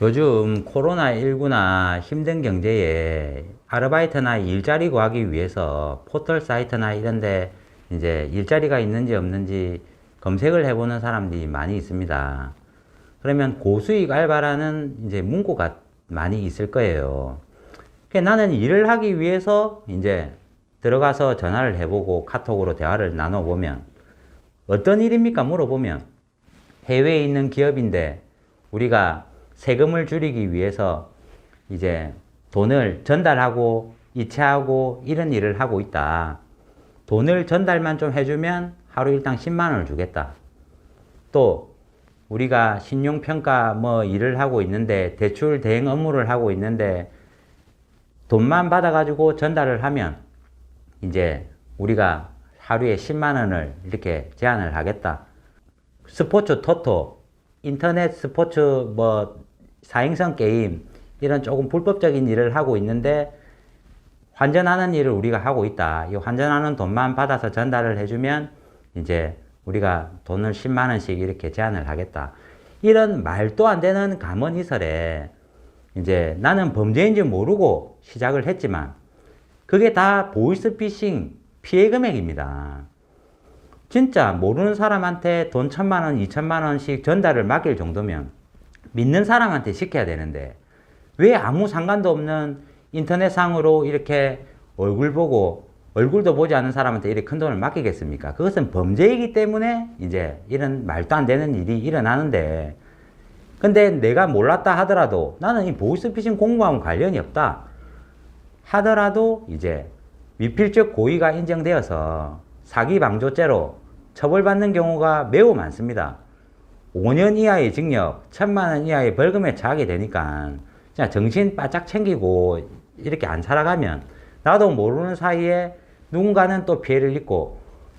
요즘 코로나19나 힘든 경제에 아르바이트나 일자리 구하기 위해서 포털 사이트나 이런데 이제 일자리가 있는지 없는지 검색을 해보는 사람들이 많이 있습니다. 그러면 고수익 알바라는 이제 문구가 많이 있을 거예요. 그러니까 나는 일을 하기 위해서 이제 들어가서 전화를 해보고 카톡으로 대화를 나눠보면 어떤 일입니까? 물어보면 해외에 있는 기업인데 우리가 세금을 줄이기 위해서 이제 돈을 전달하고 이체하고 이런 일을 하고 있다. 돈을 전달만 좀 해주면 하루 일당 10만 원을 주겠다. 또 우리가 신용평가 뭐 일을 하고 있는데 대출 대행 업무를 하고 있는데 돈만 받아가지고 전달을 하면 이제 우리가 하루에 10만 원을 이렇게 제한을 하겠다. 스포츠 토토, 인터넷 스포츠 뭐 사행성 게임 이런 조금 불법적인 일을 하고 있는데 환전하는 일을 우리가 하고 있다. 이 환전하는 돈만 받아서 전달을 해주면 이제 우리가 돈을 10만 원씩 이렇게 제한을 하겠다. 이런 말도 안 되는 감언 이설에 이제 나는 범죄인지 모르고 시작을 했지만 그게 다 보이스피싱 피해 금액입니다. 진짜 모르는 사람한테 돈 천만 원, 이천만 원씩 전달을 맡길 정도면 믿는 사람한테 시켜야 되는데 왜 아무 상관도 없는 인터넷상으로 이렇게 얼굴 보고 얼굴도 보지 않은 사람한테 이렇게 큰 돈을 맡기겠습니까? 그것은 범죄이기 때문에 이제 이런 말도 안 되는 일이 일어나는데 근데 내가 몰랐다 하더라도 나는 이 보이스피싱 공부하고 관련이 없다 하더라도 이제 미필적 고의가 인정되어서 사기 방조죄로 처벌받는 경우가 매우 많습니다. 5년 이하의 징역, 1천만 원 이하의 벌금에 처하게 되니까 진짜 정신 바짝 챙기고 이렇게 안 살아가면 나도 모르는 사이에 누군가는 또 피해를 입고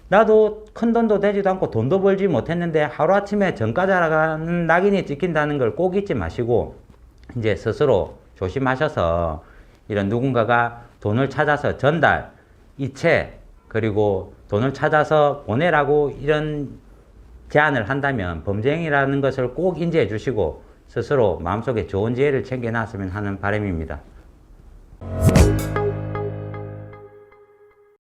나도 큰 돈도 되지도 않고 돈도 벌지 못했는데 하루아침에 전과자라는 낙인이 찍힌다는 걸 꼭 잊지 마시고 이제 스스로 조심하셔서 이런 누군가가 돈을 찾아서 전달, 이체, 그리고 돈을 찾아서 보내라고 이런 제안을 한다면 범죄행위라는 것을 꼭 인지해 주시고 스스로 마음속에 좋은 지혜를 챙겨놨으면 하는 바람입니다.